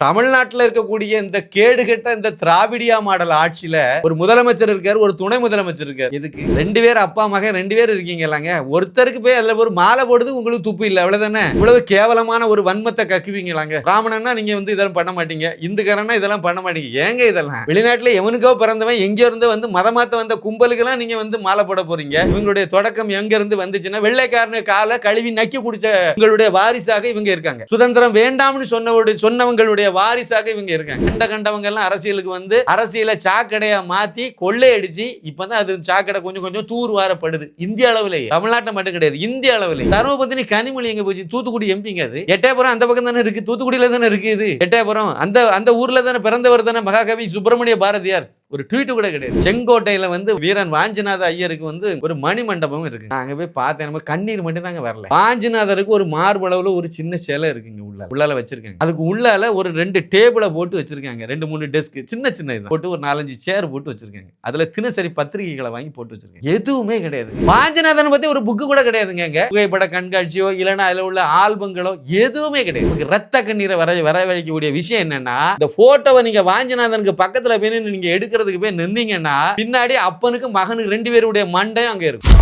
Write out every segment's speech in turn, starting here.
தமிழ்நாட்டில் இருக்கக்கூடிய இந்த கேடுகெட்ட இந்த திராவிடியா மாடல் ஆட்சியில ஒரு முதலமைச்சர் இருக்காரு ஒரு துணை முதலமைச்சர் இருக்காரு. இதுக்கு ரெண்டு பேர் அப்பா மகன் ரெண்டு பேர் இருக்கீங்களாங்க ஒருத்தருக்கு போய் அதுல ஒரு மாலை போடுது உங்களுக்கு துப்பு இல்லை அவ்வளவுதானே? இவ்வளவு கேவலமான ஒரு வன்மத்தை கக்குவீங்களாங்க பிராமணன்னா நீங்க வந்து இதெல்லாம் பண்ண மாட்டீங்க. இந்துக்காரன்னா இதெல்லாம் பண்ண மாட்டீங்க. ஏங்க இதெல்லாம்? வெளிநாட்டுல எவனுக்கோ பிறந்தவன் எங்க இருந்து வந்து மதமாத்த வந்த கும்பலுக்கெல்லாம் நீங்க வந்து மாலை போட போறீங்க. இவங்களுடைய தொடக்கம் எங்க இருந்து வந்துச்சுன்னா வெள்ளைக்காரனு காலை கழுவி நக்கி குடிச்ச உங்களுடைய வாரிசாக இவங்க இருக்காங்க. சுதந்திரம் வேண்டாம்னு சொன்னவருடைய சொன்னவங்களுடைய வாரிசாக இவங்க இருக்காங்க. கண்ட கண்டவங்க எல்லாம் அரசியலுக்கு வந்து அரசியலை சாக்கடையா மாத்தி கொள்ளையடிச்சு இப்பதான் அது சாக்கடை கொஞ்சம் கொஞ்சம் தூர் வாரப்படுது. இந்திய அளவிலேயே. தமிழ்நாட்டில் மட்டும் கிடையாது இந்திய அளவுல தருமபத்தினி கனிமொழி எங்க போச்சு? தூத்துக்குடி எம்பிங்க அது. எட்டயபுரம் அந்த பக்கம் தானே இருக்கு தூத்துக்குடியில தானே இருக்கு இது. எட்டயபுரம் அந்த அந்த ஊர்ல தானே பிறந்தவர் தானே மகாகவி சுப்பிரமணிய பாரதியார். ஒரு ட்வீட் கூட கிடையாது. செங்கோட்டையில வந்து வீரன் வாஞ்சிநாத ஐயருக்கு வந்து ஒரு மணி மண்டபம் இருக்கு. நான் அங்க போய் பார்த்தேன். நம்ம கண்ணீர் மட்டும் தாங்க வரல. வாஞ்சிநாதருக்கு ஒரு மார்பளவுல ஒரு சின்ன சிலை இருக்குங்க உள்ள. உள்ளால வச்சிருக்காங்க. அதுக்கு உள்ளால ஒரு ரெண்டு டேபிளை போட்டு வச்சிருக்காங்க. ரெண்டு மூணு டெஸ்க் சின்ன சின்ன இது. போட்டு ஒரு நாலஞ்சு சேர் போட்டு வச்சிருக்காங்க. அதுல தினசரி பத்திரிகைகளை வாங்கி போட்டு வச்சிருக்காங்க. எதுவுமே கிடையாது. வாஞ்சிநாதன் பத்தி ஒரு புக்கு கூட கிடையாதுங்க அங்க. புகைப்பட கண்காட்சியோ இல்லைன்னா அதுல உள்ள ஆல்பங்களோ எதுவுமே கிடையாது. ரத்த கண்ணீரை வர வரவழைக்கக்கூடிய விஷயம் என்னன்னா இந்த போட்டோவை நீங்க வாஞ்சிநாதனுக்கு பக்கத்துல போய் நீங்க எடுக்க எடுக்கிறதுக்கு போய் நின்னீங்கன்னா பின்னாடி அப்பனுக்கு மகனுக்கு ரெண்டு பேருடைய மண்டையும் அங்கே இருக்கும்.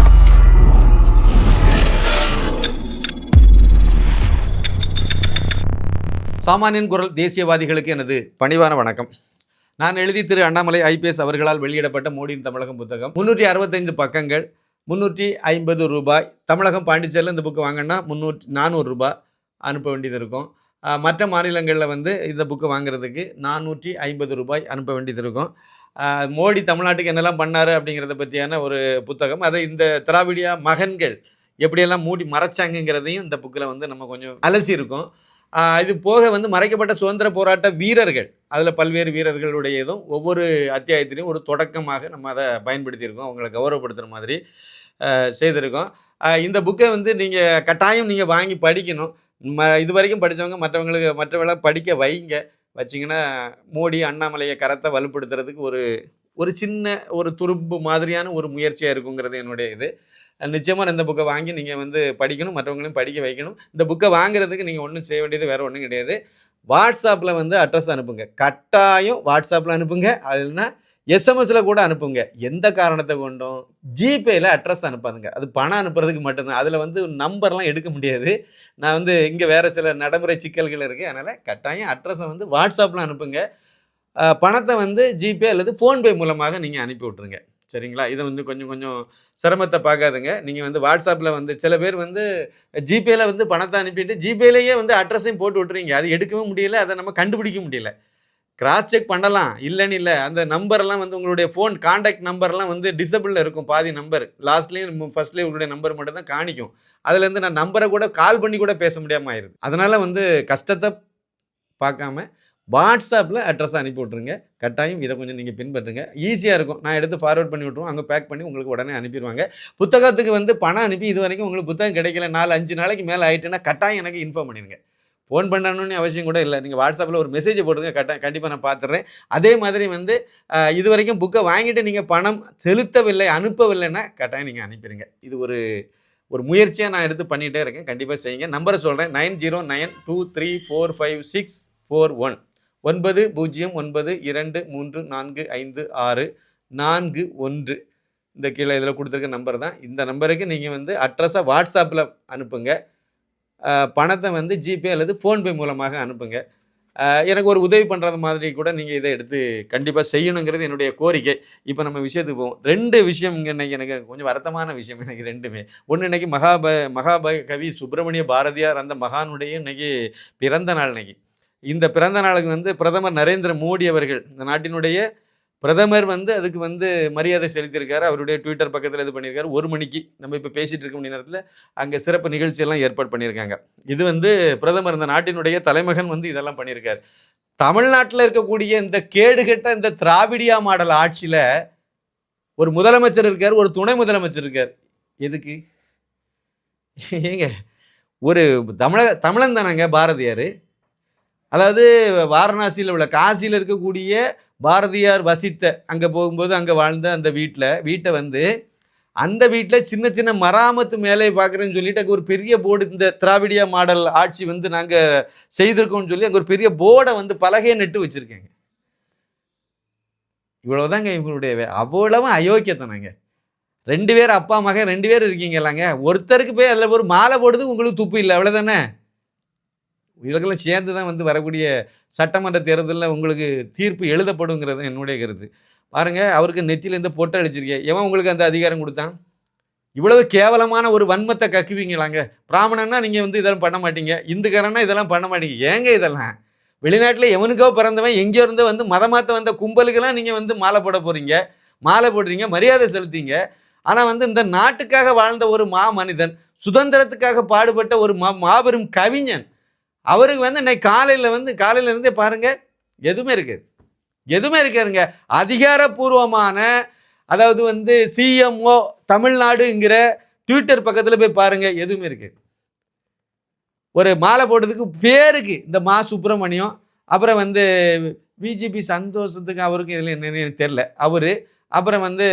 சாமானியன் குரல் தேசியவாதிகளுக்கு எனது பணிவான வணக்கம். நான் எழுதி திரு அண்ணாமலை ஐபிஎஸ் அவர்களால் வெளியிடப்பட்ட மோடியின் தமிழகம் புத்தகம். முன்னூற்றி அறுபத்தைந்து பக்கங்கள் முந்நூற்றி ஐம்பது ரூபாய். தமிழகம் பாண்டிச்சேரியில் இந்த புக்கு வாங்கினா முந்நூற்றி நானூறு ரூபாய் அனுப்ப வேண்டியது இருக்கும். மற்ற மாநிலங்களில் வந்து இந்த புக்கு வாங்குறதுக்கு நானூற்றி ஐம்பது ரூபாய் அனுப்ப வேண்டியது இருக்கும். மோடி தமிழ்நாட்டுக்கு என்னெல்லாம் பண்ணார் அப்படிங்கிறத பற்றியான ஒரு புத்தகம். அதை இந்த திராவிடியா மகன்கள் எப்படியெல்லாம் மூடி மறைச்சாங்கங்கிறதையும் இந்த புக்கில் வந்து நம்ம கொஞ்சம் அலசி இருக்கோம் இது போக வந்து மறைக்கப்பட்ட சுதந்திர போராட்ட வீரர்கள் அதில் பல்வேறு வீரர்களுடையதும் ஒவ்வொரு அத்தியாயத்திலையும் ஒரு தொடக்கமாக நம்ம அதை பயன்படுத்தியிருக்கோம். அவங்கள கௌரவப்படுத்துகிற மாதிரி செய்திருக்கோம். இந்த புக்கை வந்து நீங்கள் கட்டாயம் நீங்கள் வாங்கி படிக்கணும். ம இது வரைக்கும் படித்தவங்க மற்றவங்களுக்கு மற்றவங்கள படிக்க வைங்க. வச்சிங்கன்னா மோடி அண்ணாமலையை கரத்தை வலுப்படுத்துறதுக்கு ஒரு ஒரு சின்ன ஒரு துரும்பு மாதிரியான ஒரு முயற்சியாக இருக்குங்கிறது என்னுடைய இது. நிச்சயமாக இந்த புக்கை வாங்கி நீங்கள் வந்து படிக்கணும் மற்றவங்களையும் படிக்க வைக்கணும். இந்த புக்கை வாங்குறதுக்கு நீங்கள் ஒன்றும் செய்ய வேண்டியது வேறு ஒன்றும் கிடையாது. வாட்ஸ்அப்பில் வந்து அட்ரஸ் அனுப்புங்க. கட்டாயம் வாட்ஸ்அப்பில் அனுப்புங்க. அதுனா எஸ்எம்எஸில் கூட அனுப்புங்க. எந்த காரணத்தை கொண்டும்? ஜிபேயில் அட்ரஸ் அனுப்பாதுங்க. அது பணம் அனுப்புறதுக்கு மட்டும்தான். அதில் வந்து நம்பர்லாம் எடுக்க முடியாது. நான் வந்து இங்கே வேறு சில நடைமுறை சிக்கல்கள் இருக்குது அதனால் கட்டாயம் அட்ரஸை வந்து வாட்ஸ்அப்பில் அனுப்புங்க. பணத்தை வந்து ஜிபே அல்லது ஃபோன்பே மூலமாக நீங்கள் அனுப்பி விட்ருங்க சரிங்களா? இதை வந்து கொஞ்சம் கொஞ்சம் சிரமத்தை பார்க்காதுங்க. நீங்கள் வந்து வாட்ஸ்அப்பில் வந்து சில பேர் வந்து ஜிபேயில் வந்து பணத்தை அனுப்பிட்டு ஜிபேலேயே வந்து அட்ரஸையும் போட்டு விட்றீங்க அது எடுக்கவும் முடியல. அதை நம்ம கண்டுபிடிக்க முடியல. கிராஸ் செக் பண்ணலாம். இல்லைன்னு இல்லை. அந்த நம்பர்லாம் வந்து உங்களுடைய ஃபோன் காண்டாக்ட் நம்பர்லாம் வந்து டிசபிளில் இருக்கும். பாதி நம்பர் லாஸ்ட்லேயும் ஃபர்ஸ்ட்லேயும் உங்களுடைய நம்பர் மட்டும் தான் காணிக்கும். அதுலேருந்து நான் நம்பரை கூட கால் பண்ணி கூட பேச முடியாமல் ஆயிடுது அதனால் வந்து கஷ்டத்தை பார்க்காம வாட்ஸ்அப்பில் அட்ரஸ் அனுப்பி விட்ருங்க கட்டாயம் இதை கொஞ்சம் நீங்கள் பின்பற்றுங்க. ஈஸியாக இருக்கும். நான் எடுத்து ஃபார்வர்ட் பண்ணி விட்ருவோம் அங்கே பேக் பண்ணி உங்களுக்கு உடனே அனுப்பிடுவாங்க. புத்தகத்துக்கு வந்து பணம் அனுப்பி இது வரைக்கும் உங்களுக்கு புத்தகம் கிடைக்கல. நாலு அஞ்சு நாளைக்கு மேலே ஆகிட்டுன்னா கட்டாயம் எனக்கு இன்ஃபார்ம் பண்ணிடுங்க. ஃபோன் பண்ணணும்னு அவசியம் கூட இல்லை. நீங்கள் வாட்ஸ்அப்பில் ஒரு மெசேஜ் போடுங்க கட்ட கண்டிப்பாக நான் பார்த்துட்றேன் அதே மாதிரி வந்து இது வரைக்கும் புக்கை வாங்கிட்டு நீங்கள் பணம் செலுத்தவில்லை அனுப்பவில்லைன்னா கட்டாயம் நீங்கள் அனுப்பிடுங்க. இது ஒரு ஒரு முயற்சியாக நான் எடுத்து பண்ணிகிட்டே இருக்கேன். கண்டிப்பாக செய்யுங்க. நம்பரை சொல்கிறேன் nine zero nine two three four five six four one. ஒன்பது பூஜ்ஜியம் ஒன்பது இரண்டு மூன்று நான்கு ஐந்து ஆறு நான்கு ஒன்று. இந்த கீழே இதில் கொடுத்துருக்க நம்பர் தான். இந்த நம்பருக்கு நீங்கள் வந்து அட்ரஸாக வாட்ஸ்அப்பில் அனுப்புங்க. பணத்தை வந்து ஜிபே அல்லது ஃபோன்பே மூலமாக அனுப்புங்க. எனக்கு ஒரு உதவி பண்ணுறது மாதிரி கூட நீங்கள் இதை எடுத்து கண்டிப்பாக செய்யணுங்கிறது என்னுடைய கோரிக்கை. இப்போ நம்ம விஷயத்துக்கு போவோம். ரெண்டு விஷயம் இன்னைக்கு எனக்கு கொஞ்சம் வருத்தமான விஷயம் எனக்கு ரெண்டுமே. ஒன்று இன்னைக்கு மகாப மகாப கவி சுப்பிரமணிய பாரதியார் அந்த மகானுடைய இன்னைக்கு பிறந்த நாள் இன்னைக்கு. இந்த பிறந்த நாளுக்கு வந்து பிரதமர் நரேந்திர மோடி அவர்கள் இந்த நாட்டினுடைய பிரதமர் வந்து அதுக்கு வந்து மரியாதை செலுத்தியிருக்காரு. அவருடைய ட்விட்டர் பக்கத்தில் இது பண்ணியிருக்காரு. ஒரு மணிக்கு நம்ம இப்போ பேசிகிட்டு இருக்க மணி நேரத்தில் அங்கே சிறப்பு நிகழ்ச்சியெல்லாம் ஏற்பாடு பண்ணியிருக்காங்க. இது வந்து பிரதமர் இந்த நாட்டினுடைய தலைமகன் வந்து இதெல்லாம் பண்ணியிருக்காரு. தமிழ்நாட்டில் இருக்கக்கூடிய இந்த கேடுகெட்ட இந்த திராவிடியா மாடல் ஆட்சியில் ஒரு முதலமைச்சர் இருக்கார் ஒரு துணை முதலமைச்சர் இருக்கார். எதுக்கு? ஏங்க ஒரு தமிழக தமிழன் தானங்க பாரதியார். அதாவது வாரணாசியில் உள்ள காசியில் இருக்கக்கூடிய பாரதியார் வசித்த அங்கே போகும்போது அங்கே வாழ்ந்த அந்த வீட்டில் வீட்டை வந்து அந்த வீட்டில் சின்ன சின்ன மராமத்து மேலே பார்க்குறேன்னு சொல்லிட்டு அங்கே ஒரு பெரிய போர்டு இந்த திராவிடியா மாடல் ஆட்சி வந்து நாங்கள் செய்திருக்கோம்னு சொல்லி அங்கே ஒரு பெரிய போர்டை வந்து பலகையை நட்டு வச்சுருக்கேங்க. இவ்வளோதாங்க இவங்களுடைய வே- அவ்வளவும் அயோக்கியத்தனங்க ரெண்டு பேர் அப்பா மகன் ரெண்டு பேர் இருக்கீங்களாங்க. ஒருத்தருக்கு போய் அதில் ஒரு மாலை போடுறது உங்களுக்கு துப்பு இல்லை அவ்வளோதானே இதற்கெல்லாம் சேர்ந்து தான் வந்து வரக்கூடிய சட்டமன்ற தேர்தலில் உங்களுக்கு தீர்ப்பு எழுதப்படுங்கிறது என்னுடைய கருத்து. பாருங்க அவருக்கு நெத்தியிலேருந்து பொட்டை அடிச்சிருக்கேன் எவன் உங்களுக்கு அந்த அதிகாரம் கொடுத்தான்? இவ்வளவு கேவலமான ஒரு வன்மத்தை கக்குவீங்களாங்க. பிராமணன்னா நீங்கள் வந்து இதெல்லாம் பண்ண மாட்டீங்க. இந்துக்காரன்னா இதெல்லாம் பண்ண மாட்டீங்க. ஏங்க இதெல்லாம்? வெளிநாட்டில் எவனுக்கோ பிறந்தவன் எங்கே இருந்தோ வந்து மதமாத்த வந்த கும்பலுக்கெல்லாம் நீங்கள் வந்து மாலை போட போகிறீங்க மாலை போடுறீங்க மரியாதை செலுத்தீங்க ஆனால் வந்து இந்த நாட்டுக்காக வாழ்ந்த ஒரு மா மனிதன் சுதந்திரத்துக்காக பாடுபட்ட ஒரு மா மாபெரும் கவிஞன் அவருக்கு வந்து இன்னைக்கு காலையில் வந்து காலையில இருந்தே பாருங்க எதுவுமே இருக்காது. எதுவுமே இருக்காதுங்க. அதிகாரப்பூர்வமான அதாவது வந்து சிஎம்ஓ தமிழ்நாடுங்கிற ட்விட்டர் பக்கத்தில் போய் பாருங்க எதுவுமே இருக்காது. ஒரு மாலை போட்டதுக்கு பேருக்கு இந்த மா சுப்பிரமணியம் அப்புறம் வந்து பிஜேபி சந்தோஷத்துக்கு அவருக்கு இதில் என்னன்னு எனக்கு தெரில அவர் அப்புறம் வந்து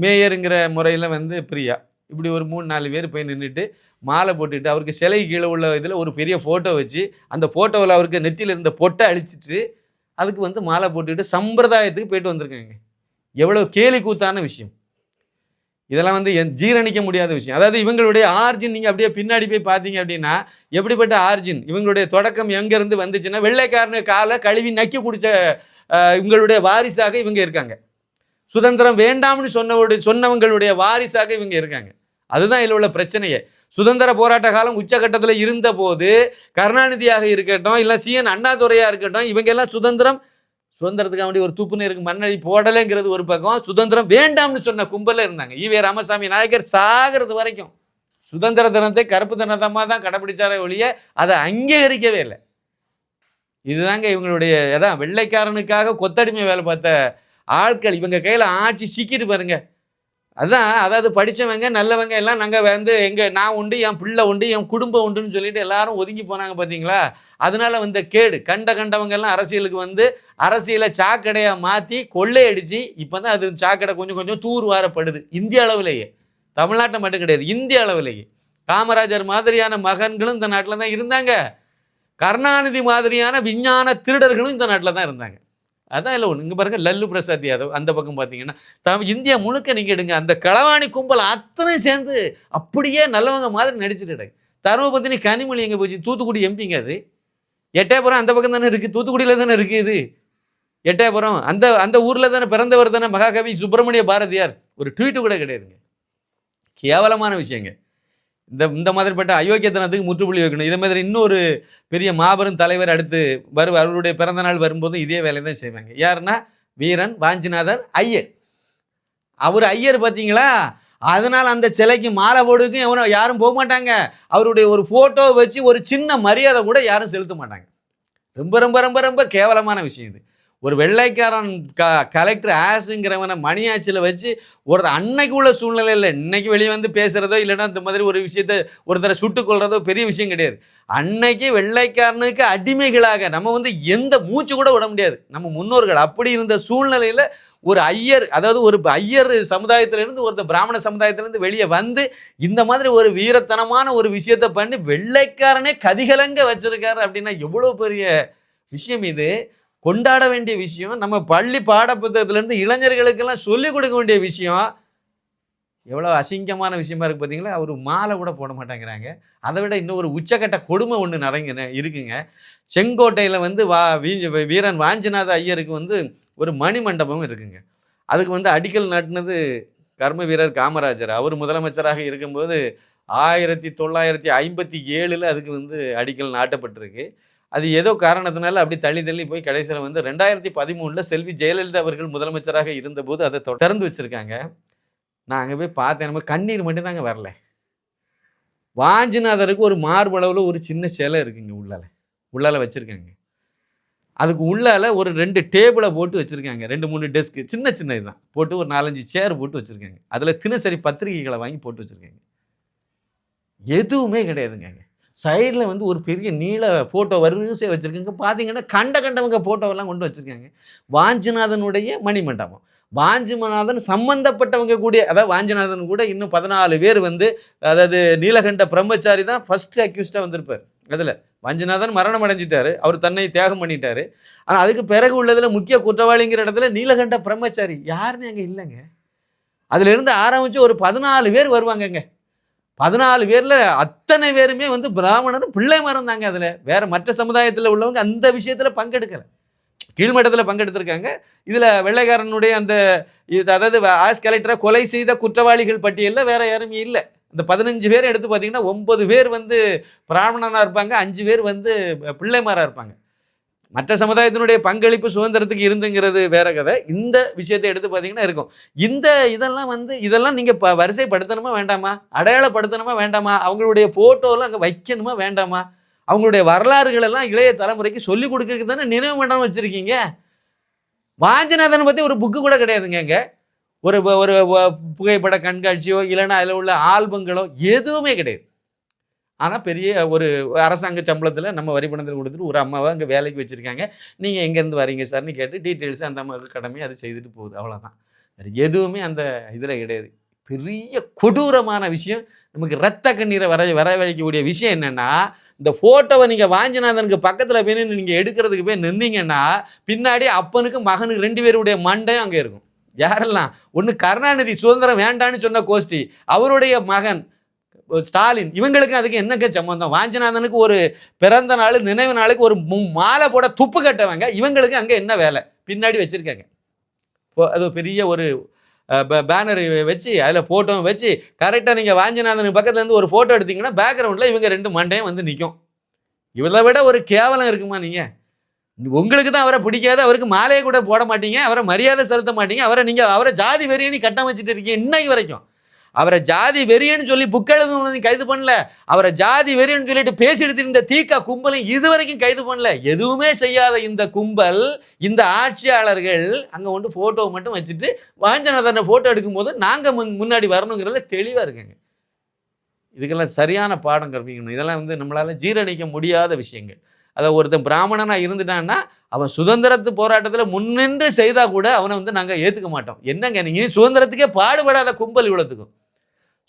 மேயருங்கிற முறையில் வந்து பிரியா. இப்படி ஒரு மூணு நாலு பேர் போய் நின்றுட்டு மாலை போட்டுட்டு அவருக்கு சிலை கீழே உள்ள இதில் ஒரு பெரிய ஃபோட்டோ வச்சு அந்த ஃபோட்டோவில் அவருக்கு நெத்தியில் இருந்த பொட்டை அழிச்சிட்டு அதுக்கு வந்து மாலை போட்டுட்டு சம்பிரதாயத்துக்கு போயிட்டு வந்திருக்காங்க. எவ்வளோ கேலி கூத்தான விஷயம். இதெல்லாம் வந்து என் ஜீரணிக்க முடியாத விஷயம். அதாவது இவங்களுடைய ஆர்ஜின் நீங்கள் அப்படியே பின்னாடி போய் பார்த்தீங்க அப்படின்னா எப்படிப்பட்ட ஆர்ஜின்? இவங்களுடைய தொடக்கம் எங்கேருந்து வந்துச்சுன்னா வெள்ளைக்காரனு காலை கழுவி நக்கி குடித்த இவங்களுடைய வாரிசாக இவங்க இருக்காங்க. சுதந்திரம் வேண்டாம்னு சொன்னவருடைய சொன்னவங்களுடைய வாரிசாக இவங்க இருக்காங்க. அதுதான் இதில் உள்ள பிரச்சனையே. சுதந்திர போராட்ட காலம் உச்சகட்டத்தில் இருந்தபோது கருணாநிதியாக இருக்கட்டும் இல்லை சிஎன் அண்ணாதுரையாக இருக்கட்டும் இவங்க எல்லாம் சுதந்திரம் சுதந்திரத்துக்காக வேண்டி ஒரு துப்பு இருக்கு மண்ணடி போடலைங்கிறது ஒரு பக்கம் சுதந்திரம் வேண்டாம்னு சொன்ன கும்பலில் இருந்தாங்க. ஈவே ராமசாமி நாயக்கர் சாகிறது வரைக்கும். சுதந்திர தினத்தை கருப்பு தினத்தமாக தான் கடைப்பிடிச்சாரே ஒழிய அதை அங்கீகரிக்கவே இல்லை. இதுதாங்க இவங்களுடைய அதான் வெள்ளைக்காரனுக்காக கொத்தடிமை வேலை பார்த்த ஆட்கள். இவங்க கையில் ஆட்சி சிக்கிட்டு பாருங்கள் அதான் அதாவது படித்தவங்க நல்லவங்க எல்லாம் நாங்கள் வந்து எங்கள் நான் உண்டு என் பிள்ளை உண்டு என் குடும்பம் உண்டுன்னு சொல்லிட்டு எல்லாரும் ஒதுங்கி போனாங்க பார்த்தீங்களா அதனால வந்த கேடு. கண்ட கண்டவங்க எல்லாம் அரசியலுக்கு வந்து அரசியலை சாக்கடையாக மாற்றி கொள்ளையடிச்சு இப்போ தான் அது சாக்கடை கொஞ்சம் கொஞ்சம் தூர் வாரப்படுது. இந்திய அளவிலேயே. தமிழ்நாட்டில் மட்டும் கிடையாது இந்திய அளவிலேயே. காமராஜர் மாதிரியான மகன்களும் இந்த நாட்டில் தான் இருந்தாங்க. கருணாநிதி மாதிரியான விஞ்ஞான திருடர்களும் இந்த நாட்டில் தான் இருந்தாங்க. அதான் இல்லை ஒன்று இங்கே பாருங்க லல்லு பிரசாத் யாதவ் அந்த பக்கம் பார்த்தீங்கன்னா தம் இந்தியா முழுக்க நீங்கள் எடுங்க அந்த களவாணி கும்பல் அத்தனை சேர்ந்து அப்படியே நல்லவங்க மாதிரி நடிச்சுட்டு கிடக்கு தருமபத்தினி கனிமொழி எங்கே போச்சு? தூத்துக்குடி எம்பிங்க அது. எட்டயபுரம் அந்த பக்கம் தானே இருக்குது தூத்துக்குடியில் தானே இருக்குது இது. எட்டயபுரம் அந்த அந்த ஊரில் தானே பிறந்தவர் தானே மகாகவி சுப்பிரமணிய பாரதியார். ஒரு ட்வீட்டு கூட கிடையாதுங்க. கேவலமான விஷயங்க. இந்த இந்த மாதிரிப்பட்ட அயோக்கியத்தனத்துக்கு முற்றுப்புள்ளி வைக்கணும். இதே மாதிரி இன்னொரு பெரிய மாபெரும் தலைவர் அடுத்து வரு அவருடைய பிறந்த நாள் வரும்போதும் இதே வேலையை தான் செய்வாங்க. யாருன்னா வீரன் வாஞ்சிநாதர் ஐயர். அவர் ஐயர் பார்த்தீங்களா? அதனால் அந்த சிலைக்கு மாலை போடுக்கும் எவனோ யாரும் போக மாட்டாங்க. அவருடைய ஒரு ஃபோட்டோவை வச்சு ஒரு சின்ன மரியாதை கூட யாரும் செலுத்த மாட்டாங்க. ரொம்ப ரொம்ப ரொம்ப ரொம்ப கேவலமான விஷயம் இது. ஒரு வெள்ளைக்காரன் க கலெக்டர் ஆஸுங்கிறவனை மணியாச்சில் வச்சு ஒரு அன்னைக்கு உள்ள சூழ்நிலை இல்லை இன்னைக்கு வெளியே வந்து பேசுகிறதோ இல்லைன்னா இந்த மாதிரி ஒரு விஷயத்த ஒருத்தரை சுட்டுக்கொள்கிறதோ பெரிய விஷயம் கிடையாது. அன்னைக்கு வெள்ளைக்காரனுக்கு அடிமைகளாக நம்ம வந்து எந்த மூச்சு கூட விட முடியாது. நம்ம முன்னோர்கள் அப்படி இருந்த சூழ்நிலையில் ஒரு ஐயர் அதாவது ஒரு ஐயர் சமுதாயத்திலிருந்து ஒருத்தர் பிராமண சமுதாயத்திலேருந்து வெளியே வந்து இந்த மாதிரி ஒரு வீரத்தனமான ஒரு விஷயத்தை பண்ணி வெள்ளைக்காரனே கதிகலங்க வச்சுருக்காரு அப்படின்னா எவ்வளோ பெரிய விஷயம் இது? கொண்டாட வேண்டிய விஷயம் நம்ம பள்ளி பாடப்புத்தகத்திலேருந்து இளைஞர்களுக்கெல்லாம் சொல்லிக் கொடுக்க வேண்டிய விஷயம் எவ்வளோ அசிங்கமான விஷயமா இருக்குது பார்த்தீங்களா அவர் மாலை கூட போட மாட்டேங்கிறாங்க. அதை விட இன்னும் ஒரு உச்சக்கட்ட கொடுமை ஒன்று நடங்க இருக்குங்க. செங்கோட்டையில் வந்து வா வீ- வீரன் வாஞ்சிநாத ஐயருக்கு வந்து ஒரு மணி மண்டபம் இருக்குங்க. அதுக்கு வந்து அடிக்கல் நாட்டினது கர்ம வீரர் காமராஜர். அவர் முதலமைச்சராக இருக்கும்போது ஆயிரத்தி தொள்ளாயிரத்தி ஐம்பத்தி ஏழில் அதுக்கு வந்து அடிக்கல் நாட்டப்பட்டிருக்கு. அது ஏதோ காரணத்தினால அப்படி தள்ளி தள்ளி போய் கடைசியில் வந்து ரெண்டாயிரத்தி பதிமூணில் செல்வி ஜெயலலிதா அவர்கள் முதலமைச்சராக இருந்தபோது அதை திறந்து வச்சுருக்காங்க. நான் அங்கே போய் பார்த்தேன். நம்ம கண்ணீர் மட்டும்தாங்க வரல. வாஞ்சிநாதருக்கு ஒரு மார்பளவில் ஒரு சின்ன சிலை இருக்குங்க உள்ளால. உள்ளால வச்சுருக்காங்க. அதுக்கு உள்ளால ஒரு ரெண்டு டேபிளை போட்டு வச்சுருக்காங்க. ரெண்டு மூணு டெஸ்க்கு சின்ன சின்ன இதுதான். போட்டு ஒரு நாலஞ்சு சேர் போட்டு வச்சுருக்காங்க. அதில் தினசரி பத்திரிகைகளை வாங்கி போட்டு வச்சுருக்காங்க. எதுவுமே கிடையாதுங்க சைடில் வந்து ஒரு பெரிய நீல ஃபோட்டோ வரிசை வச்சுருக்காங்க. பார்த்தீங்கன்னா கண்ட கண்டவங்க ஃபோட்டோவெல்லாம் கொண்டு வச்சுருக்காங்க. வாஞ்சிநாதனுடைய மணிமண்டபம். வாஞ்சிநாதன் சம்பந்தப்பட்டவங்க கூட அதாவது வாஞ்சிநாதன் கூட இன்னும் பதினாலு பேர் வந்து அதாவது நீலகண்ட பிரம்மச்சாரி தான் ஃபஸ்ட் அக்யூஸ்டாக வந்திருப்பார். அதில் வாஞ்சிநாதன் மரணம் அடைஞ்சிட்டாரு. அவர் தன்னை தியாகம் பண்ணிட்டாரு. ஆனால் அதுக்கு பிறகு உள்ளதில் முக்கிய குற்றவாளிங்கிற இடத்துல நீலகண்ட பிரம்மச்சாரி. யாருன்னு அங்கே இல்லைங்க. அதிலிருந்து ஆரம்பித்து ஒரு பதினாலு பேர் வருவாங்கங்க. பதினாலு பேரில் அத்தனை பேருமே வந்து பிராமணரும் பிள்ளை மறந்தாங்க அதில். வேறு மற்ற சமுதாயத்தில் உள்ளவங்க அந்த விஷயத்தில் பங்கெடுக்கலை. கீழ்மட்டத்தில் பங்கெடுத்திருக்காங்க. இதில் வெள்ளைக்காரனுடைய அந்த இது அதாவது ஆஸ் கலெக்டரை கொலை செய்த குற்றவாளிகள் பட்டியலில் வேறு யாருமே இல்லை. இந்த பதினஞ்சு பேர் எடுத்து பார்த்தீங்கன்னா ஒன்பது பேர் வந்து பிராமணனாக இருப்பாங்க அஞ்சு பேர் வந்து பிள்ளைமாராக இருப்பாங்க. மற்ற சமுதாயத்தினுடைய பங்களிப்பு சுதந்திரத்துக்கு இருந்துங்கிறது வேற கதை. இந்த விஷயத்தை எடுத்து பார்த்தீங்கன்னா இருக்கும். இந்த இதெல்லாம் வந்து இதெல்லாம் நீங்கள் ப வரிசைப்படுத்தணுமா வேண்டாமா? அடையாளப்படுத்தணுமா வேண்டாமா? அவங்களுடைய ஃபோட்டோலாம் அங்கே வைக்கணுமா வேண்டாமா? அவங்களுடைய வரலாறுகளெல்லாம் இளைய தலைமுறைக்கு சொல்லிக் கொடுக்கறதுக்கு தானே நினைவு மண்டபம் வச்சுருக்கீங்க? வாஞ்சநாதனை பற்றி ஒரு புக்கு கூட கிடையாதுங்க இங்கே ஒரு ஒரு புகைப்பட கண்காட்சியோ இல்லைன்னா அதில் உள்ள ஆல்பங்களோ எதுவுமே கிடையாது. ஆனால் பெரிய ஒரு அரசாங்க சம்பளத்தில் நம்ம வரி பணத்தில் கொடுத்துட்டு ஒரு அம்மாவை அங்கே வேலைக்கு வச்சுருக்காங்க. நீங்கள் எங்கேருந்து வரீங்க சார்னு கேட்டு டீட்டெயில்ஸ் அந்த அம்மாவுக்கு கடமையை அதை செய்துட்டு போகுது. அவ்வளோதான் வேறு எதுவுமே அந்த இதில் கிடையாது. பெரிய கொடூரமான விஷயம். நமக்கு ரத்த கண்ணீரை வர வரவழைக்கக்கூடிய விஷயம் என்னென்னா இந்த ஃபோட்டோவை நீங்கள் வாஞ்சிநாதனுக்கு பக்கத்தில் போய் நீங்கள் எடுக்கிறதுக்கு போய் நின்னீங்கன்னா பின்னாடி அப்பனுக்கு மகனுக்கு ரெண்டு பேருடைய மண்டையும் அங்கே இருக்கும். யாரெல்லாம்? ஒன்று கருணாநிதி சுதந்திரம் வேண்டான்னு சொன்ன கோஷ்டி அவருடைய மகன் ஸ்டாலின் இவங்களுக்கு அதுக்கு என்னங்க சம்பந்தம்? வாஞ்சிநாதனுக்கு ஒரு பிறந்த நாள் நினைவு நாளுக்கு ஒரு மாலை போட துப்பு கட்டவங்க இவங்களுக்கு அங்கே என்ன வேலை? பின்னாடி வச்சுருக்காங்க. அது பெரிய ஒரு பேனர் வச்சு அதில் ஃபோட்டோ வச்சு கரெக்டாக நீங்கள் வாஞ்சிநாதனுக்கு பக்கத்துலேருந்து ஒரு ஃபோட்டோ எடுத்தீங்கன்னா பேக்ரவுண்டில் இவங்க ரெண்டு மண்டையும் வந்து நிற்கும் இவளை விட ஒரு கேவலம் இருக்குமா நீங்கள் உங்களுக்கு தான் அவரை பிடிக்காது அவருக்கு மாலையை கூட போட மாட்டீங்க அவரை மரியாதை செலுத்த மாட்டீங்க அவரை நீங்கள் அவரை ஜாதி வெறியனி கட்டமைச்சிட்டு இருக்கீங்க இன்னைக்கு வரைக்கும். அவரை ஜாதி வெறியன்னு சொல்லி புக் எழுதுனது கைது பண்ணல. அவரை ஜாதி வெறியன்னு சொல்லிட்டு பேசி இருந்த தீக்கா கும்பலை இது வரைக்கும் கைது பண்ணல. எதுவுமே செய்யாத இந்த கும்பல் இந்த ஆட்சியாளர்கள் அங்கே கொண்டு ஃபோட்டோ மட்டும் வச்சுட்டு வாஞ்சநாதனை ஃபோட்டோ எடுக்கும்போது நாங்கள் முன் முன்னாடி வரணுங்கிறதுல தெளிவாக இருக்குங்க. இதுக்கெல்லாம் சரியான பாடம் கற்பிக்கணும். இதெல்லாம் வந்து நம்மளால் ஜீரணிக்க முடியாத விஷயங்கள். அதை ஒருத்தன் பிராமணனாக இருந்துட்டான்னா அவன் சுதந்திரத்து போராட்டத்தில் முன்னின்று செய்தால் கூட அவனை வந்து நாங்கள் ஏற்றுக்க மாட்டோம். என்னங்க நீங்கள் சுதந்திரத்துக்கே பாடுபடாத கும்பல் இவ்வளோத்துக்கும்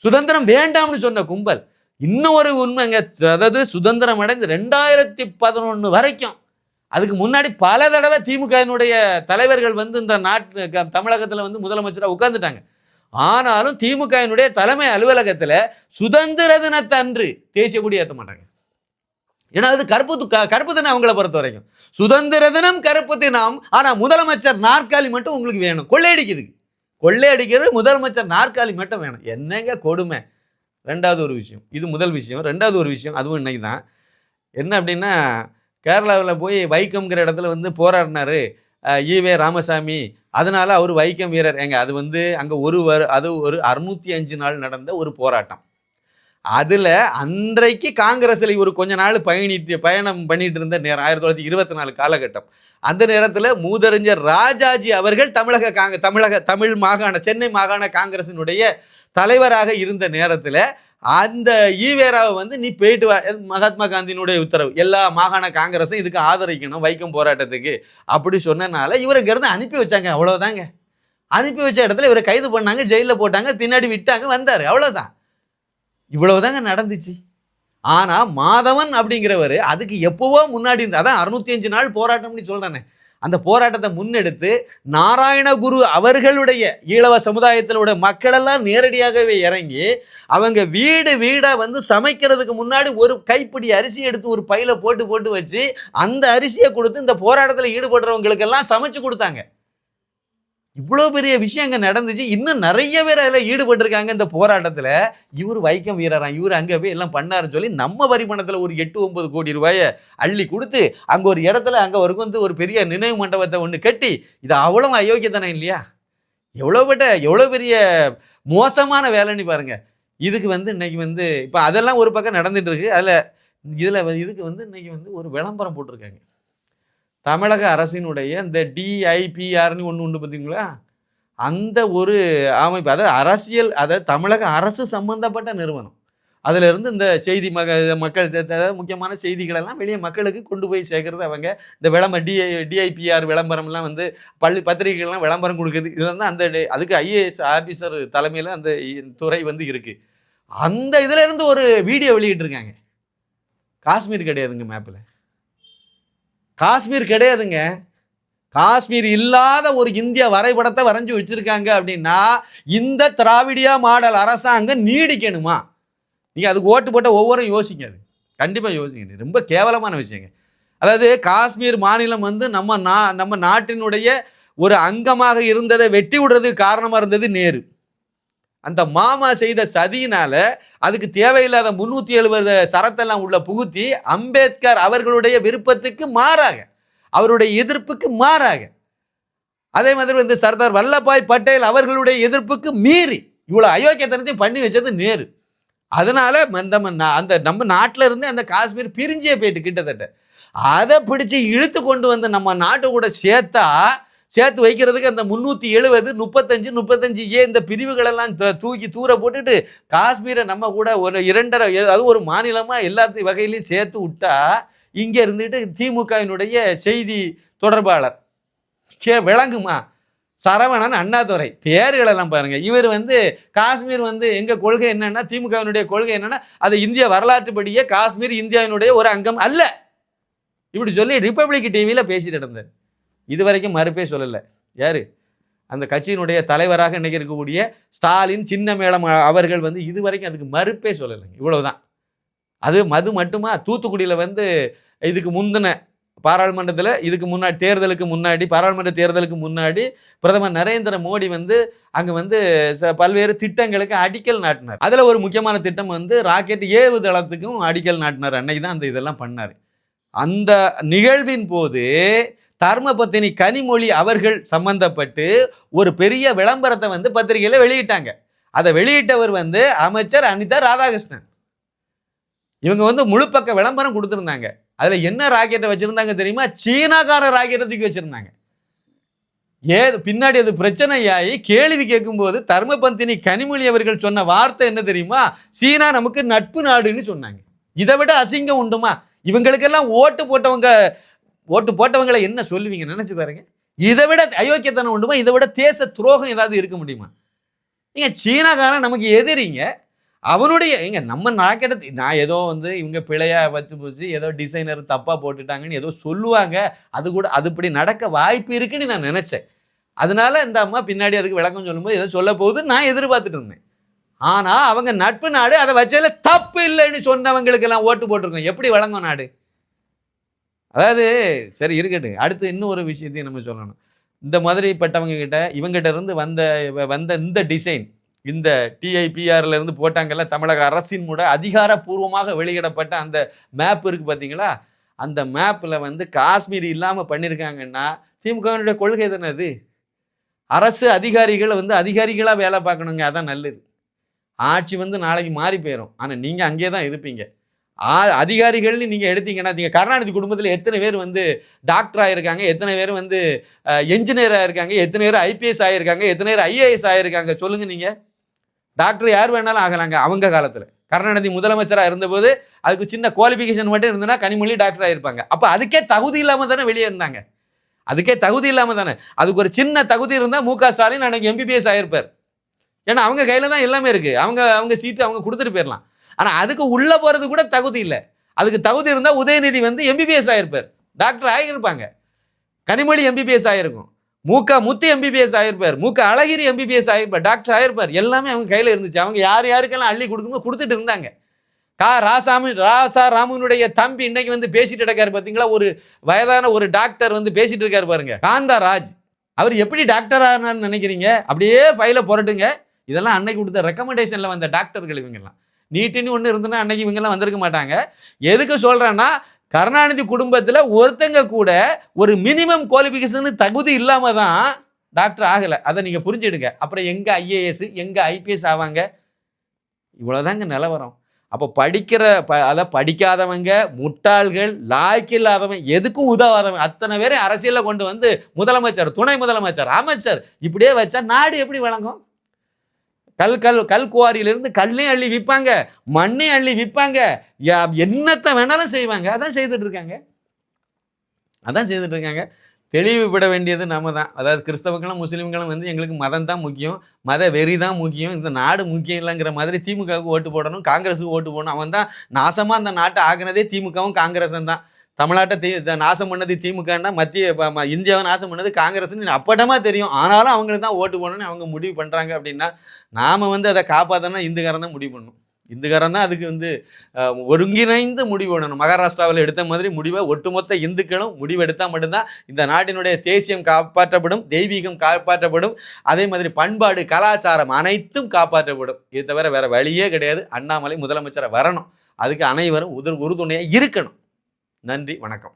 சுதந்திரம் வேண்டாம்னு சொன்ன கும்பல் இன்னும் ஒரு உண்மைங்க அதாவது சுதந்திரம் அடைந்து ரெண்டாயிரத்தி பதினொன்று வரைக்கும் அதுக்கு முன்னாடி பல தடவை திமுகவினுடைய தலைவர்கள் வந்து இந்த நாட்டு தமிழகத்தில் வந்து முதலமைச்சராக உட்காந்துட்டாங்க ஆனாலும் திமுகவினுடைய தலைமை அலுவலகத்தில் சுதந்திர தினத்தன்று தேசிய கொடி ஏற்ற மாட்டாங்க. ஏன்னா அது கருப்பு கருப்பு தினம் அவங்கள பொறுத்த வரைக்கும். சுதந்திர தினம் கருப்பு தினம் ஆனால் முதலமைச்சர் நாற்காலி மட்டும் உங்களுக்கு வேணும். கொள்ளையடிக்குது கொள்ளையடிக்கிறது முதலமைச்சர் நாற்காலி மட்டும் வேணும். என்னங்க கொடுமை? ரெண்டாவது ஒரு விஷயம். இது முதல் விஷயம். ரெண்டாவது ஒரு விஷயம் அதுவும் இன்னைக்கு தான். என்ன அப்படின்னா கேரளாவில் போய் வைக்கம்ங்கிற இடத்துல வந்து போராடினார் ஈவே ராமசாமி. அதனால் அவர் வைக்கம் வீரர். எங்க அது வந்து அங்கே ஒரு வரு அது ஒரு அறுநூற்றி அஞ்சு நாள் நடந்த ஒரு போராட்டம். அதில் அன்றைக்கு காங்கிரஸில் இவர் கொஞ்ச நாள் பயணிட்டு பயணம் பண்ணிட்டு இருந்த நேரம் ஆயிரத்தி தொள்ளாயிரத்தி இருபத்தி நாலு காலகட்டம். அந்த நேரத்தில் மூதறிஞர் ராஜாஜி அவர்கள் தமிழக காங்க தமிழக தமிழ் மாகாண சென்னை மாகாண காங்கிரசினுடைய தலைவராக இருந்த நேரத்தில் அந்த ஈவேராவை வந்து நீ போயிட்டு வா மகாத்மா காந்தியினுடைய உத்தரவு எல்லா மாகாண காங்கிரஸும் இதுக்கு ஆதரிக்கணும் வைக்கம் போராட்டத்துக்கு அப்படி சொன்னனால இவர் இங்கேருந்து அனுப்பி வச்சாங்க அவ்வளோதாங்க அனுப்பி வச்ச இடத்துல இவரை கைது பண்ணாங்க ஜெயிலில் போட்டாங்க பின்னாடி விட்டாங்க வந்தார் அவ்வளோதான் இவ்வளவுதாங்க நடந்துச்சு. ஆனால் மாதவன் அப்படிங்கிறவர் அதுக்கு எப்போவோ முன்னாடி இருந்து அதான் அறுநூத்தி அஞ்சு நாள் போராட்டம்னு சொல்கிறேனே அந்த போராட்டத்தை முன்னெடுத்து நாராயணகுரு அவர்களுடைய ஈழவ சமுதாயத்திலோட மக்களெல்லாம் நேரடியாகவே இறங்கி அவங்க வீடு வீடாக வந்து சமைக்கிறதுக்கு முன்னாடி ஒரு கைப்பிடி அரிசி எடுத்து ஒரு பையில போட்டு போட்டு வச்சு அந்த அரிசியை கொடுத்து இந்த போராட்டத்தில் ஈடுபடுறவங்களுக்கெல்லாம் சமைச்சு கொடுத்தாங்க. இவ்வளோ பெரிய விஷயம் அங்கே நடந்துச்சு. இன்னும் நிறைய பேர் அதில் ஈடுபட்டிருக்காங்க இந்த போராட்டத்தில். இவர் வைக்கம் வீரரான் இவர் அங்கே போய் எல்லாம் பண்ணாருன்னு சொல்லி நம்ம வரி பணத்தில் ஒரு எட்டு ஒன்பது கோடி ரூபாயை அள்ளி கொடுத்து அங்கே ஒரு இடத்துல அங்கே ஒரு வந்து ஒரு பெரிய நினைவு மண்டபத்தை ஒன்று கட்டி இது அவ்வளோ அயோக்கியத்தனம் இல்லையா? எவ்வளோ பெட்ட எவ்வளோ பெரிய மோசமான வேலைன்னு பாருங்கள் இதுக்கு வந்து இன்னைக்கு வந்து இப்போ அதெல்லாம் ஒரு பக்கம் நடந்துகிட்டு இருக்கு. அதில் இதில் இதுக்கு வந்து இன்னைக்கு வந்து ஒரு விளம்பரம் போட்டிருக்காங்க. தமிழக அரசினுடைய இந்த டிஐபிஆர்னு ஒன்று உண்டு பார்த்தீங்களா அந்த ஒரு அமைப்பு அதாவது அரசியல் அதாவது தமிழக அரசு சம்பந்தப்பட்ட நிறுவனம். அதிலிருந்து இந்த செய்தி மக மக்கள் அதாவது முக்கியமான செய்திகளெல்லாம் வெளியே மக்களுக்கு கொண்டு போய் சேர்க்கறது அவங்க. இந்த விளம்பர டிஐ டிஐபிஆர் விளம்பரம்லாம் வந்து பள்ளி பத்திரிகைகள்லாம் விளம்பரம் கொடுக்குது. இது வந்து அந்த டே- அதுக்கு ஐஏஎஸ் ஆஃபீஸர் தலைமையில் அந்த இ- துறை வந்து இருக்குது அந்த இதிலேருந்து ஒரு வீடியோ வெளியிட்டிருக்காங்க. காஷ்மீர் கிடையாதுங்க மேப்பில் காஷ்மீர் கிடையாதுங்க. காஷ்மீர் இல்லாத ஒரு இந்திய வரைபடத்தை வரைஞ்சி வச்சுருக்காங்க அப்படின்னா இந்த திராவிடியா மாடல் அரசாங்கம் நீடிக்கணுமா? நீங்கள் அதுக்கு ஓட்டு போட்ட ஒவ்வொரும் யோசிங்க அது. கண்டிப்பாக யோசிங்க ரொம்ப கேவலமான விஷயங்க. அதாவது காஷ்மீர் மாநிலம் வந்து நம்ம நா நம்ம நாட்டினுடைய ஒரு அங்கமாக இருந்ததை வெட்டி விடுறதுக்கு காரணமாக இருந்தது நேரு. அந்த மாமா செய்த சதியினால அதுக்கு தேவையில்லாத முன்னூற்றி எழுபது சரத்தெல்லாம் உள்ள புகுத்தி அம்பேத்கர் அவர்களுடைய விருப்பத்துக்கு மாறாக அவருடைய எதிர்ப்புக்கு மாறாக. அதே மாதிரி வந்து சர்தார் வல்லபாய் பட்டேல் அவர்களுடைய எதிர்ப்புக்கு மீறி இவ்வளோ அயோக்கியத்தனத்தையும் பண்ணி வச்சது நேரு. அதனால அந்த ம- அந்த நம்ம நாட்டில் இருந்து அந்த காஷ்மீர் பிரிஞ்சே போயிட்டு கிட்டத்தட்ட. அதை பிடிச்சி இழுத்து கொண்டு வந்து நம்ம நாட்டு கூட சேர்த்தா சேர்த்து வைக்கிறதுக்கு அந்த முந்நூற்றி எழுபது முப்பத்தஞ்சு முப்பத்தஞ்சு ஏ இந்த பிரிவுகளெல்லாம் த- தூக்கி தூர போட்டுட்டு காஷ்மீரை நம்ம கூட ஒரு இரண்டரை அது ஒரு மாநிலமாக எல்லாத்து வகையிலையும் சேர்த்து விட்டா இங்கே இருந்துட்டு திமுகவினுடைய செய்தி தொடர்பாளர். கே விளங்குமா? சரவணன் அண்ணாதுரை. பேர்களெல்லாம் பாருங்கள் இவர் வந்து காஷ்மீர் வந்து எங்கள் கொள்கை என்னென்னா திமுகவினுடைய கொள்கை என்னென்னா அது இந்திய வரலாற்றுப்படியே காஷ்மீர் இந்தியாவினுடைய ஒரு அங்கம் அல்ல. இப்படி சொல்லி ரிப்பப்ளிக் டிவியில் பேசிட்டு இருந்தார் இது வரைக்கும் மறுப்பே சொல்லலை. யார்? அந்த கட்சியினுடைய தலைவராக இன்னைக்கு இருக்கக்கூடிய ஸ்டாலின் சின்ன மேடம் அவர்கள் வந்து இது வரைக்கும் அதுக்கு மறுப்பே சொல்லலைங்க. இவ்வளவுதான். அது மது மட்டுமா? தூத்துக்குடியில் வந்து இதுக்கு முந்தின பாராளுமன்றத்தில் இதுக்கு முன்னாடி தேர்தலுக்கு முன்னாடி பாராளுமன்ற தேர்தலுக்கு முன்னாடி பிரதமர் நரேந்திர மோடி வந்து அங்கே வந்து ச- பல்வேறு திட்டங்களுக்கு அடிக்கல் நாட்டினார். அதில் ஒரு முக்கியமான திட்டம் வந்து ராக்கெட் ஏவுதளத்துக்கும் அடிக்கல் நாட்டினார். அன்னைக்கு தான் அந்த இதெல்லாம் பண்ணார். அந்த நிகழ்வின் போது தர்மபத்தினி கனிமொழி அவர்கள் சம்பந்தப்பட்டு ஒரு பெரிய விளம்பரத்தை வந்து பத்திரிகையில் வெளியிட்டாங்க. அதை வெளியிட்டவர் வந்து அமைச்சர் அனிதா ராதாகிருஷ்ணன். இவங்க வந்து முழுப்பக்க விளம்பரம் கொடுத்துருந்தாங்க. அதில் என்ன ராக்கெட்டை வச்சுருந்தாங்க தெரியுமா? சீனாக்கார ராக்கெட்டை தூக்கி வச்சுருந்தாங்க. ஏ பின்னாடி அது பிரச்சனையாகி கேள்வி கேட்கும்போது தர்மபந்தினி கனிமொழி அவர்கள் சொன்ன வார்த்தை என்ன தெரியுமா? சீனா நமக்கு நட்பு நாடுன்னு சொன்னாங்க. இதை விட அசிங்கம் உண்டுமா? இவங்களுக்கெல்லாம் ஓட்டு போட்டவங்க ஓட்டு போட்டவங்களை என்ன சொல்லுவீங்க நினைச்சு பாருங்க. இதை விட அயோக்கியத்தனம் உண்டுமா? இதை விட தேச துரோகம் ஏதாவது இருக்க முடியுமா? நீங்கள் சீனாக்காரன் நமக்கு எதிரிங்க. அவனுடைய எங்க நம்ம நாக்கெடுத்து நான் ஏதோ வந்து இவங்க பிழையா வச்சு பூசி ஏதோ டிசைனர் தப்பா போட்டுட்டாங்கன்னு ஏதோ சொல்லுவாங்க. அது கூட அது இப்படி நடக்க வாய்ப்பு இருக்குன்னு நான் நினைச்சேன். அதனால இந்த அம்மா பின்னாடி அதுக்கு விளக்கம் சொல்லும்போது ஏதோ சொல்ல போகுது நான் எதிர்பார்த்துட்டு இருந்தேன். ஆனா அவங்க நட்பு நாடு அதை வச்சதுல தப்பு இல்லைன்னு சொன்னவங்களுக்கு எல்லாம் ஓட்டு போட்டிருக்கோம். எப்படி வழங்கும் நாடு? அதாவது சரி இருக்கட்டும். அடுத்து இன்னும் ஒரு விஷயத்தையும் நம்ம சொல்லணும். இந்த மாதிரிப்பட்டவங்க கிட்ட இவங்கிட்ட இருந்து வந்த வந்த இந்த டிசைன் இந்த டிஐபிஆர்ல இருந்து போட்டாங்கல்ல தமிழக அரசின் கூட அதிகாரப்பூர்வமாக வெளியிடப்பட்ட அந்த மேப் இருக்கு பார்த்தீங்களா அந்த மேப்பில் வந்து காஷ்மீர் இல்லாமல் பண்ணியிருக்காங்கன்னா திமுகவினுடைய கொள்கை தானே அது? அரசு அதிகாரிகள் வந்து அதிகாரிகளாக வேலை பார்க்கணுங்க அதான் நல்லது. ஆட்சி வந்து நாளைக்கு மாறி போயிடும் ஆனால் நீங்கள் அங்கே தான் இருப்பீங்க. அதிகாரிகள்னு நீங்கள் எடுத்தீங்கன்னா நீங்கள் கருணாநிதி குடும்பத்தில் எத்தனை பேர் வந்து டாக்டர் ஆகியிருக்காங்க எத்தனை பேர் வந்து என்ஜினியர் ஆகிருக்காங்க எத்தனை பேர் ஐபிஎஸ் ஆகியிருக்காங்க எத்தனை பேர் ஐஏஎஸ் ஆகியிருக்காங்க சொல்லுங்கள் நீங்கள் டாக்டர் யார் வேணாலும் ஆகலாங்க அவங்க காலத்தில். கருணாநிதி முதலமைச்சராக இருந்தபோது அதுக்கு சின்ன குவாலிஃபிகேஷன் மட்டும் இருந்ததுன்னா கனிமொழி டாக்டர் ஆகிருப்பாங்க அப்போ அதுக்கே தகுதி இல்லாமல் தானே வெளியே இருந்தாங்க. அதுக்கே தகுதி இல்லாமல் தானே. அதுக்கு ஒரு சின்ன தகுதி இருந்தால் மு க. ஸ்டாலின் அன்னைக்கு எம்பிபிஎஸ் ஆகியிருப்பார் ஏன்னா அவங்க கையில் தான் எல்லாமே இருக்குது அவங்க அவங்க சீட்டு அவங்க கொடுத்துட்டு போயிடலாம் ஆனால் அதுக்கு உள்ளே போகிறது கூட தகுதி இல்லை. அதுக்கு தகுதி இருந்தால் உதயநிதி வந்து எம்பிபிஎஸ் ஆகிருப்பார் டாக்டர் ஆகியிருப்பாங்க கனிமொழி எம்பிபிஎஸ் ஆகிருக்கும் மூக்க முத்து எம்பிபிஎஸ் ஆகிருப்பார் மூக்க அழகிரி எம்பிபிஎஸ் ஆகிருப்பார் டாக்டர் ஆகிருப்பார் எல்லாமே அவங்க கையில் இருந்துச்சு. அவங்க யார் யாருக்கெல்லாம் அள்ளி கொடுக்கணும் கொடுத்துட்டு இருந்தாங்க. கா. ராசாமி ராசா ராமனுடைய தம்பி இன்னைக்கு வந்து பேசிட்டு இருக்காரு பார்த்தீங்களா ஒரு வயதான ஒரு டாக்டர் வந்து பேசிட்டு இருக்காரு பாருங்க. காந்தா ராஜ் அவர் எப்படி டாக்டர் ஆனார்னு நினைக்கிறீங்க? அப்படியே ஃபைலை புரட்டுங்க. இதெல்லாம் அன்னைக்கு கொடுத்த ரெக்கமெண்டேஷனில் வந்த டாக்டர்கள் இவங்கெல்லாம். நீட்டுன்னு ஒன்று இருந்ததுன்னா அன்னைக்கு இவங்கெல்லாம் வந்திருக்க மாட்டாங்க. எதுக்கு சொல்கிறேன்னா கருணாநிதி குடும்பத்தில் ஒருத்தங்க கூட ஒரு மினிமம் குவாலிஃபிகேஷன் தகுதி இல்லாமல் தான் டாக்டர் ஆகலை. அதை நீங்கள் புரிஞ்சிடுங்க. அப்புறம் எங்கே ஐஏஎஸ் எங்கே ஐபிஎஸ் ஆவாங்க? இவ்வளோதாங்க நிலவரம். அப்போ படிக்கிற ப அதை படிக்காதவங்க முட்டாள்கள் லாய்க்கு இல்லாதவன் எதுக்கும் உதவாதவன் அத்தனை பேரை அரசியலில் கொண்டு வந்து முதலமைச்சர் துணை முதலமைச்சர் அமைச்சர் இப்படியே வச்சா நாடு எப்படி வழங்கும் கல் கல் கல் குவாரியிலிருந்து கல்லையும் அள்ளி விற்பாங்க மண்ணையும் அள்ளி விற்பாங்க. யா- என்னத்தை வேணாலும் செய்வாங்க. அதான் செய்துட்டு இருக்காங்க அதான் செய்துட்டு இருக்காங்க தெளிவுபட வேண்டியது நம்ம தான். அதாவது கிறிஸ்தவங்களும் முஸ்லீம்களும் வந்து எங்களுக்கு மதம் தான் முக்கியம். மத வெறி தான் முக்கியம். இந்த நாடு முக்கியம் இல்லைங்கிற மாதிரி திமுகவுக்கு ஓட்டு போடணும் காங்கிரஸுக்கு ஓட்டு போடணும். அவன் தான் நாசமாக அந்த நாட்டை ஆகினதே திமுகவும் காங்கிரஸும் தான். தமிழ்நாட்டை தி நாசம் பண்ணது திமுகன்னா மத்திய ம- இந்தியாவை நாசம் பண்ணது காங்கிரஸ்னு அப்பட்டமாக தெரியும். ஆனாலும் அவங்களுக்கு தான் ஓட்டு போடணும்னு அவங்க முடிவு பண்ணுறாங்க அப்படின்னா நாம் வந்து அதை காப்பாற்றணும்னா இந்துக்காரன் தான் முடிவு பண்ணணும். இந்துக்காரன் தான் அதுக்கு வந்து ஒருங்கிணைந்து முடிவு பண்ணணும். மகாராஷ்டிராவில் எடுத்த மாதிரி முடிவை ஒட்டுமொத்த இந்துக்களும் முடிவு எடுத்தால் மட்டும்தான் இந்த நாட்டினுடைய தேசியம் காப்பாற்றப்படும் தெய்வீகம் காப்பாற்றப்படும் அதே மாதிரி பண்பாடு கலாச்சாரம் அனைத்தும் காப்பாற்றப்படும். இது தவிர வேறு வழியே கிடையாது. அண்ணாமலை முதலமைச்சரை வரணும். அதுக்கு அனைவரும் உதர் உறுதுணையாக இருக்கணும். நன்றி வணக்கம்.